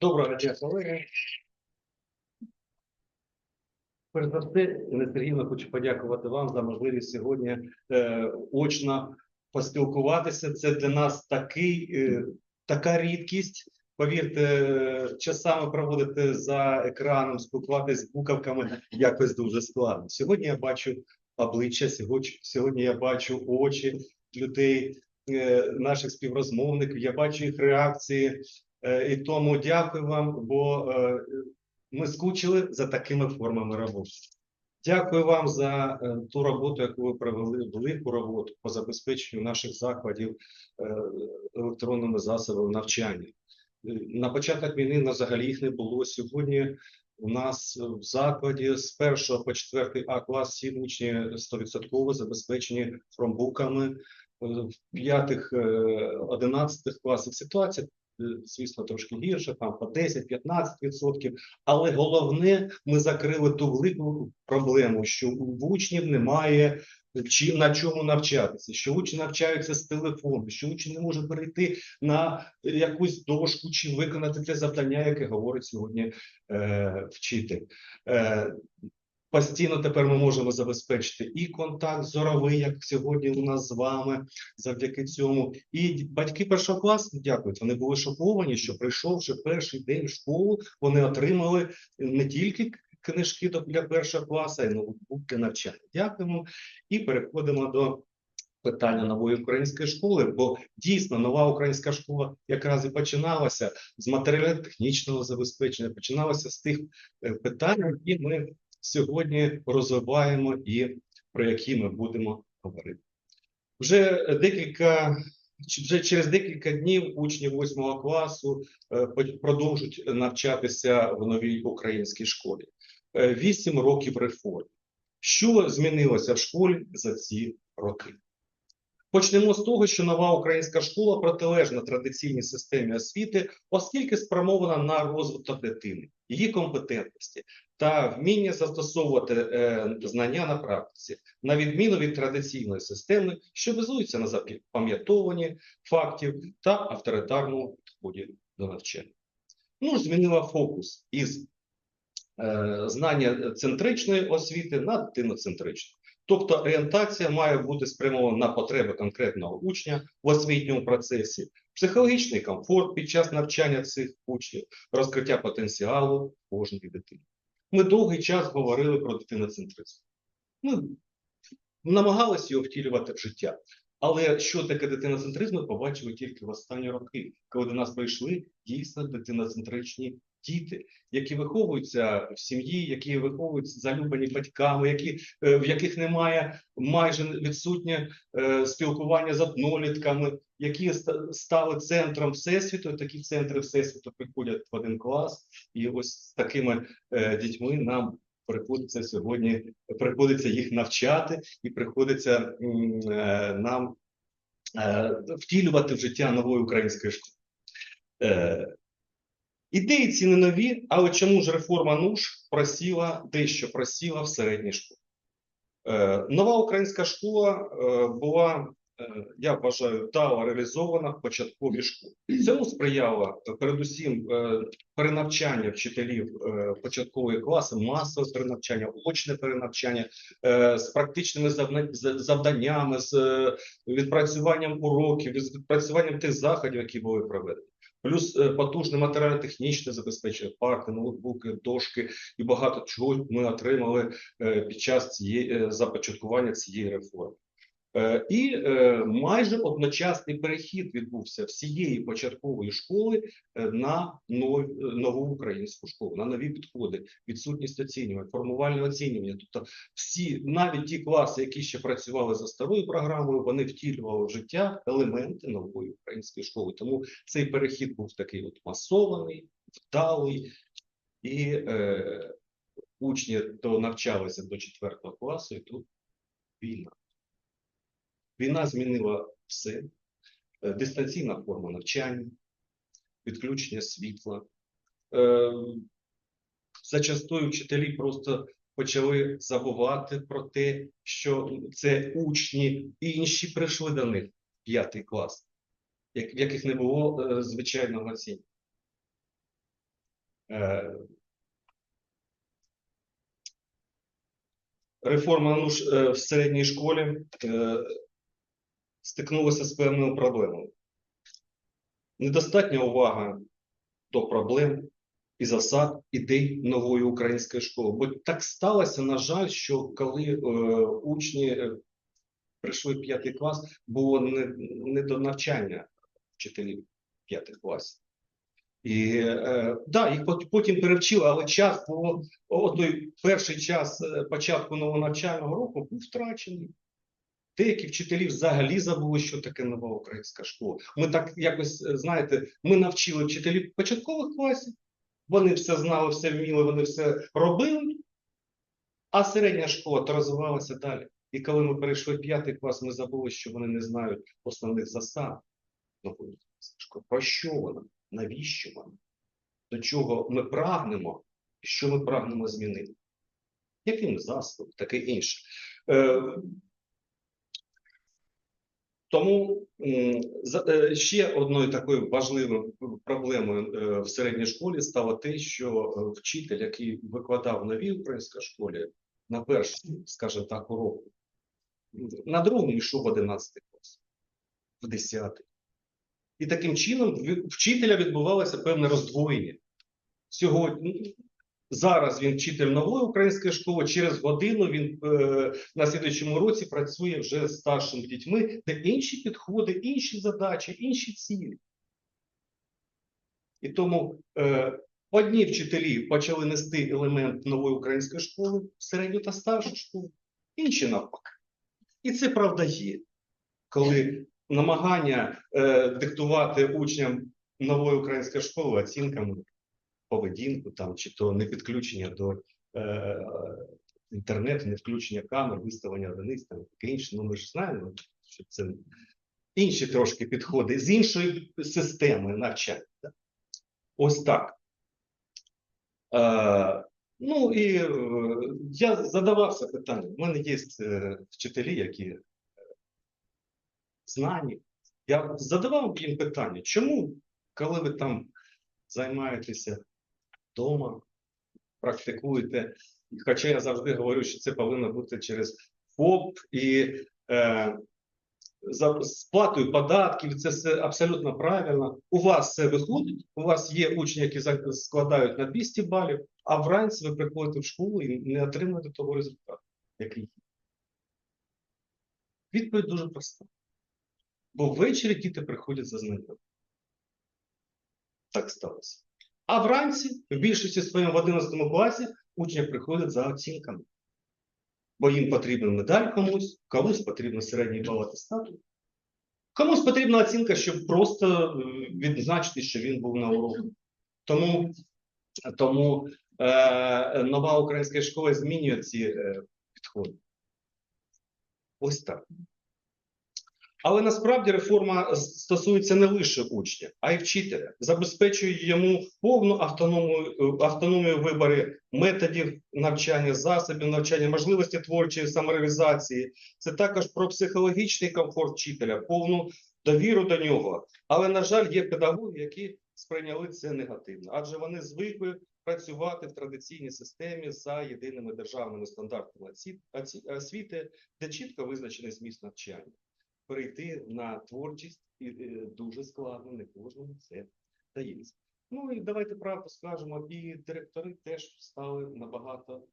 Доброго дня, колеги. Перш за все, Інна Сергіївна, хочу подякувати вам за можливість сьогодні е, очно поспілкуватися. Це для нас такий, е, така рідкість. Повірте, часами проводити за екраном, спілкуватися з буковками якось дуже складно. Сьогодні я бачу обличчя, сьогодні я бачу очі людей, е, наших співрозмовників, я бачу їх реакції. Е, І тому дякую вам, бо е, ми скучили за такими формами роботи. Дякую вам за е, ту роботу, яку ви провели, велику роботу по забезпеченню наших закладів електронними засобами навчання. На початок війни взагалі їх не було. Сьогодні у нас в закладі з 1 по 4 А клас всі учні 100% забезпечені фромбуками. В 5-11 класах ситуація звісно, трошки гірше, там по 10-15%. Але головне, ми закрили ту велику проблему, що в учнів немає чи на чому навчатися, що учні навчаються з телефону, що учні не можуть перейти на якусь дошку чи виконати те завдання, яке говорить сьогодні е, вчитель. Е, Постійно тепер ми можемо забезпечити і контакт зоровий, як сьогодні у нас з вами, завдяки цьому. І батьки першого класу дякують. Вони були шоковані, що прийшовши перший день в школу, вони отримали не тільки книжки для першого класу, а й ноутбук для навчання. Дякуємо і переходимо до питання нової української школи, бо дійсно нова українська школа якраз і починалася з матеріально-технічного забезпечення, починалася з тих е, питань, які ми сьогодні розвиваємо і про які ми будемо говорити. Вже декілька вже через декілька днів учні 8 класу е, продовжують навчатися в новій українській школі. Е, Вісім років реформ. Що змінилося в школі за ці роки? Почнемо з того, що нова українська школа протилежна традиційній системі освіти, оскільки спрямована на розвиток дитини, її компетентності та вміння застосовувати е, знання на практиці, на відміну від традиційної системи, що базується на запам'ятовуванні фактів та авторитарному підході до навчання. Ну, змінила фокус із е, знання центричної освіти на дитиноцентричну. Тобто орієнтація має бути спрямована на потреби конкретного учня в освітньому процесі, психологічний комфорт під час навчання цих учнів, розкриття потенціалу кожної дитини. Ми довгий час говорили про дитиноцентризм. Ми намагалися його втілювати в життя. Але що таке дитиноцентризм, ми побачили тільки в останні роки, коли до нас прийшли дійсно дитиноцентричні діти, які виховуються в сім'ї, які виховуються залюбані батьками, які, е, в яких немає майже відсутнє е, спілкування з однолітками, які стали центром всесвіту. Такі центри всесвіту приходять в один клас, і ось з такими е, дітьми нам приходиться сьогодні, приходиться їх навчати, і приходиться нам втілювати в життя нової української школи. Ідеї ці не нові, але чому ж реформа НУШ просіла, дещо просіла в середній школі? Е, Нова українська школа е, була, е, я вважаю, вдало реалізована в початковій школі. Цьому сприяло е, передусім е, перенавчання вчителів е, початкової класи, масове перенавчання, очне перенавчання е, з практичними завданнями, з е, відпрацюванням уроків, з відпрацюванням тих заходів, які були проведені. Плюс е, потужне матеріально-технічне забезпечення, парти, ноутбуки, дошки і багато чого ми отримали е, під час цієї е, започаткування цієї реформи. Е, І е, майже одночасний перехід відбувся всієї початкової школи е, на нову українську школу, на нові підходи, відсутність оцінювання, формувальне оцінювання. Тобто, всі, навіть ті класи, які ще працювали за старою програмою, вони втілювали в життя елементи нової української школи. Тому цей перехід був такий от масований, вдалий, і е, учні то навчалися до 4 класу, і тут війна. Війна змінила все. Е, Дистанційна форма навчання, відключення світла. Е, Зачастую вчителі просто почали забувати про те, що це учні, і інші прийшли до них п'ятий клас, в яких не було е, звичайного оцінювання. Е, Реформа ну, в середній школі стикнулася з певними проблемами. Недостатня увага до проблем і засад ідей нової української школи. Бо так сталося, на жаль, що коли е, учні е, прийшли в п'ятий клас, було не, не до навчання вчителів п'ятих класів. І е, да, їх потім перевчили, але час було о, той перший час е, початку нового навчального року був втрачений. Деякі вчителі взагалі забули, що таке нова українська школа. Ми так якось, е, знаєте, ми навчили вчителів початкових класів, вони все знали, все вміли, вони все робили, а середня школа то розвивалася далі. І коли ми перейшли в п'ятий клас, ми забули, що вони не знають основних засад нової школи. Про що вона? Навіщо вона? До чого ми прагнемо, що ми прагнемо змінити? Яким засобом, таке інше. Тому е, ще одною такою важливою проблемою е, в середній школі стало те, що е, вчитель, який викладав в новій українській школі, на першому, скажімо так, уроку, на другому йшов в 11 клас, в 10. І таким чином вчителя відбувалося певне роздвоєння. Сьогодні зараз він вчитель нової української школи. Через годину він е, на слідуючому році працює вже з старшими дітьми, де інші підходи, інші задачі, інші цілі. І тому е, одні вчителі почали нести елемент нової української школи середню та старшу школу, інші навпаки. І це правда є, коли намагання е, диктувати учням нової української школи оцінками поведінку там, чи то не підключення до е, інтернету, не включення камер, виставлення одиниць, там таке інше. Ну ми ж знаємо, що це інші трошки підходи з іншої системи навчання. Ось так. Е, ну і е, я задавався питанням. У мене є е, вчителі, які е, знані. Я задавав їм питання, чому, коли ви там займаєтеся вдома, практикуєте, хоча я завжди говорю, що це повинно бути через ФОП і е, за сплатою податків, це все абсолютно правильно. У вас це виходить, у вас є учні, які складають на 200 балів, а вранці ви приходите в школу і не отримуєте того результату, який є. Відповідь дуже проста. Бо ввечері діти приходять за знанням. Так сталося. А вранці, в більшості своєму в 11 класі, учні приходять за оцінками. Бо їм потрібна медаль комусь, комусь потрібен середній бал атестату, комусь потрібна оцінка, щоб просто е, відзначити, що він був на уроку. Тому, тому е, нова українська школа змінює ці е, підходи. Ось так. Але насправді реформа стосується не лише учня, а й вчителя, забезпечує йому повну автономію, е, автономію вибору методів навчання, засобів навчання, можливості творчої самореалізації. Це також про психологічний комфорт вчителя, повну довіру до нього. Але, на жаль, є педагоги, які сприйняли це негативно, адже вони звикли працювати в традиційній системі за єдиними державними стандартами освіт- освіт- освіти, де чітко визначений зміст навчання перейти на творчість і е, дуже складно, не кожному це дається. Ну і давайте правду скажемо, і директори теж стали набагато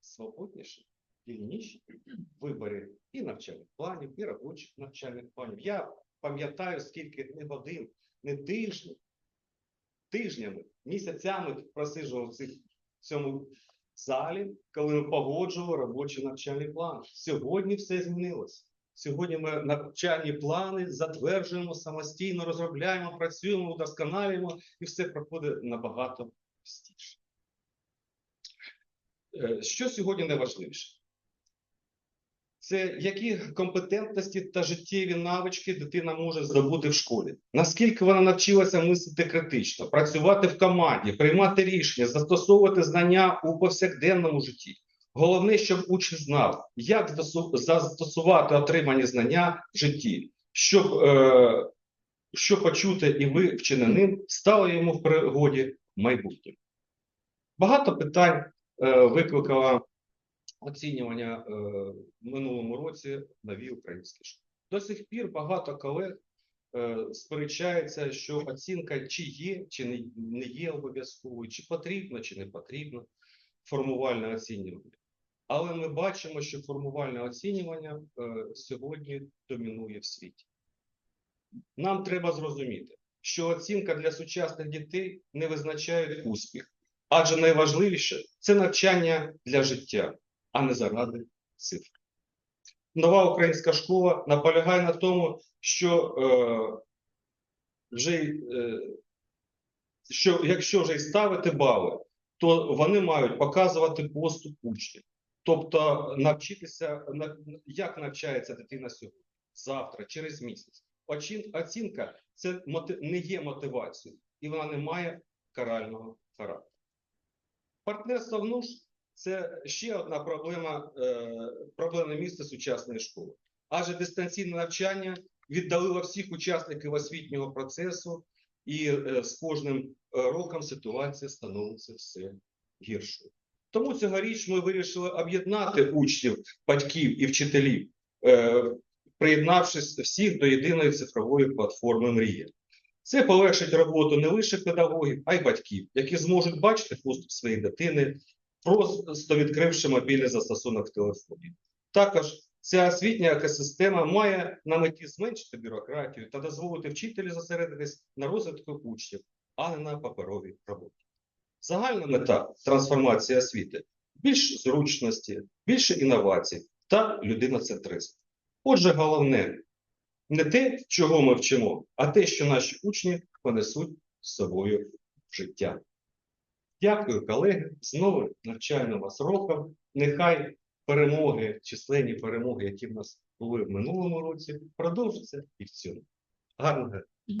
свободніші, вільніші в виборі і навчальних планів, і робочих навчальних планів. Я пам'ятаю, скільки не годин, не тижнів, тижнями, місяцями просиджував в в цьому залі, коли ми погоджували робочий навчальний план. Сьогодні все змінилося. Сьогодні ми навчальні плани затверджуємо самостійно, розробляємо, працюємо, удосконалюємо, і все проходить набагато простіше. Е, Що сьогодні найважливіше? Це які компетентності та життєві навички дитина може здобути в школі? Наскільки вона навчилася мислити критично, працювати в команді, приймати рішення, застосовувати знання у повсякденному житті? Головне, щоб учень знав, як застосувати отримані знання в житті, щоб е, що почути і вивчене ним стало йому в пригоді майбутнє. Багато питань е, викликало оцінювання е, в минулому році нові українські школи. До сих пір багато колег е, сперечаються, що оцінка чи є, чи не є обов'язковою, чи потрібно, чи не потрібно формувальне оцінювання. Але ми бачимо, що формувальне оцінювання е, сьогодні домінує в світі. Нам треба зрозуміти, що оцінка для сучасних дітей не визначає успіх, адже найважливіше це навчання для життя, а не заради цифр. Нова українська школа наполягає на тому, що е, вже е, що якщо вже й ставити бали, то вони мають показувати поступ учнів. Тобто навчитися, як навчається дитина сьогодні, завтра, через місяць. Оцінка це не є мотивацією, і вона не має карального характеру. Партнерство в НУШ – це ще одна проблема, е, проблемне місце сучасної школи. Адже дистанційне навчання віддалило всіх учасників освітнього процесу, і е, з кожним е, роком ситуація становиться все гіршою. Тому цьогоріч ми вирішили об'єднати учнів, батьків і вчителів, е, приєднавшись всіх до єдиної цифрової платформи Мрія. Це полегшить роботу не лише педагогів, а й батьків, які зможуть бачити поступ своєї дитини, просто відкривши мобільний застосунок в телефоні. Також ця освітня екосистема має на меті зменшити бюрократію та дозволити вчителю зосередитись на розвитку учнів, а не на паперовій роботі. Загальна мета трансформації освіти більше зручності, більше інновацій та людиноцентризму. Отже, головне не те, чого ми вчимо, а те, що наші учні понесуть з собою в життя. Дякую, колеги. Знову навчальним вас роком. Нехай перемоги, численні перемоги, які в нас були в минулому році, продовжаться і в цьому. Гарного